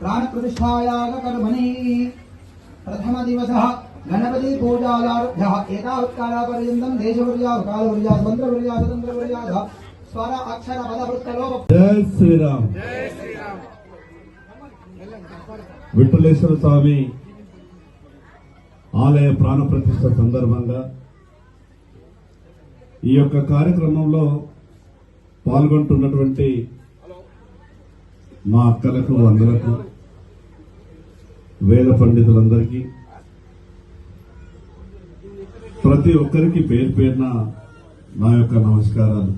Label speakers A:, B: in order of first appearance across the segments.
A: ప్రాణప్రతిష్ఠాయాగ కర్మణి. ప్రథమ దివస గణపతి పూజాలారభ్య ఏతావత్కాలపర్యంతం దేశవర్యా కాలవర్యా మంత్రవర్యా స్వతంత్రవర్యా స్వర అక్షర పద వృత్తలోప
B: జై శ్రీరామ్. విఠలేశ్వర స్వామి ఆలయ ప్రాణ ప్రతిష్ట సందర్భంగా ఈ యొక్క కార్యక్రమంలో పాల్గొంటున్నటువంటి మా అక్కలకు అందరకు వేద పండితులందరికీ ప్రతి ఒక్కరికి పేరు పేరున నా యొక్క నమస్కారాలు.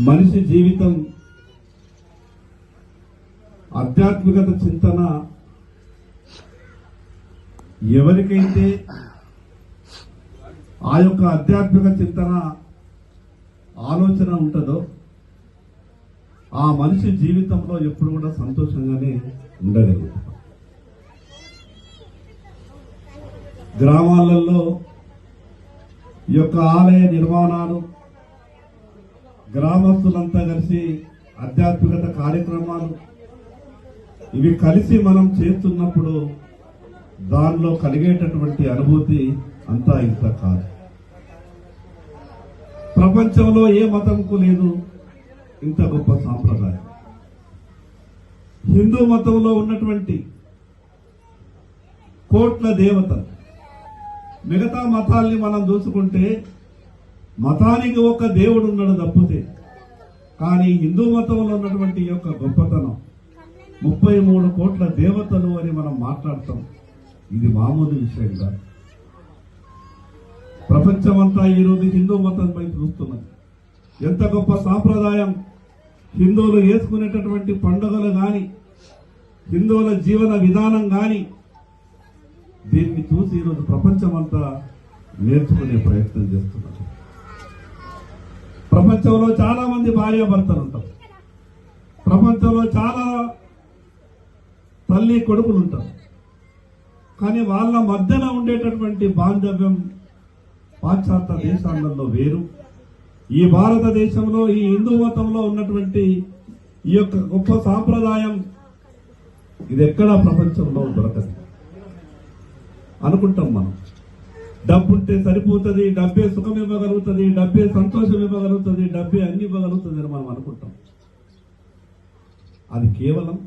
B: మనిషి జీవితం ఆధ్యాత్మికత చింతన ఎవరికైతే ఆ యొక్క ఆధ్యాత్మిక చింతన ఆలోచన ఉంటుందో ఆ మనిషి జీవితంలో ఎప్పుడు కూడా సంతోషంగానే ఉండగలుగుతాం గ్రామాలలో ఈ యొక్క ఆలయ నిర్మాణాలు గ్రామస్తులంతా కలిసి ఆధ్యాత్మికత కార్యక్రమాలు ఇవి కలిసి మనం చేస్తున్నప్పుడు దానిలో కలిగేటటువంటి అనుభూతి అంతా ఇంత కాదు. ప్రపంచంలో ఏ మతంకు లేదు. ఇంత గొప్ప సాంప్రదాయం. హిందూ మతంలో ఉన్నటువంటి కోట్ల దేవతలు మిగతా మతాల్ని మనం చూసుకుంటే మతానికి ఒక దేవుడు ఉన్నాడు తప్పితే కానీ హిందూ మతంలో ఉన్నటువంటి యొక్క గొప్పతనం ముప్పై మూడు కోట్ల దేవతలు అని మనం మాట్లాడతాం. ఇది మామూలు విషయం కాదు. ప్రపంచమంతా ఈరోజు హిందూ మతంపై చూస్తున్నది. ఎంత గొప్ప సాంప్రదాయం! హిందువులు వేసుకునేటటువంటి పండుగలు కానీ హిందువుల జీవన విధానం కానీ దీన్ని చూసి ఈరోజు ప్రపంచమంతా నేర్చుకునే ప్రయత్నం చేస్తున్నారు. ప్రపంచంలో చాలా మంది భార్యాభర్తలు ఉంటారు. ప్రపంచంలో చాలా తల్లి కొడుకులు ఉంటారు. కానీ వాళ్ళ మధ్యన ఉండేటటువంటి బాంధవ్యం పాశ్చాత్య దేశాలలో వేరు. ఈ భారతదేశంలో ఈ హిందూ మతంలో ఉన్నటువంటి ఈ యొక్క గొప్ప సాంప్రదాయం ఇది ఎక్కడా ప్రపంచంలో దొరకదు. అనుకుంటాం మనం. డబ్బుంటే సరిపోతుంది డబ్బే సుఖం ఇవ్వగలుగుతుంది డబ్బే సంతోషం ఇవ్వగలుగుతుంది డబ్బే అన్ని ఇవ్వగలుగుతుంది అని మనం అనుకుంటాం. అది కేవలం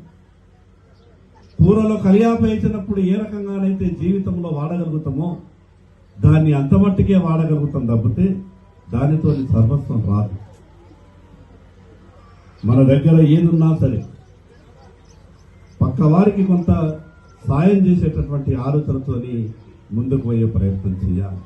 B: కూరలో కలియాపేసినప్పుడు ఏ రకంగానైతే జీవితంలో వాడగలుగుతామో దాన్ని అంతమట్టుకే వాడగలుగుతాం తప్పితే దానితో సర్వస్వం రాదు. మన దగ్గర ఏదున్నా సరే పక్క వారికి కొంత సాయం చేసేటటువంటి ఆలోచనతోని ముందుకు పోయే ప్రయత్నం చేయాలి.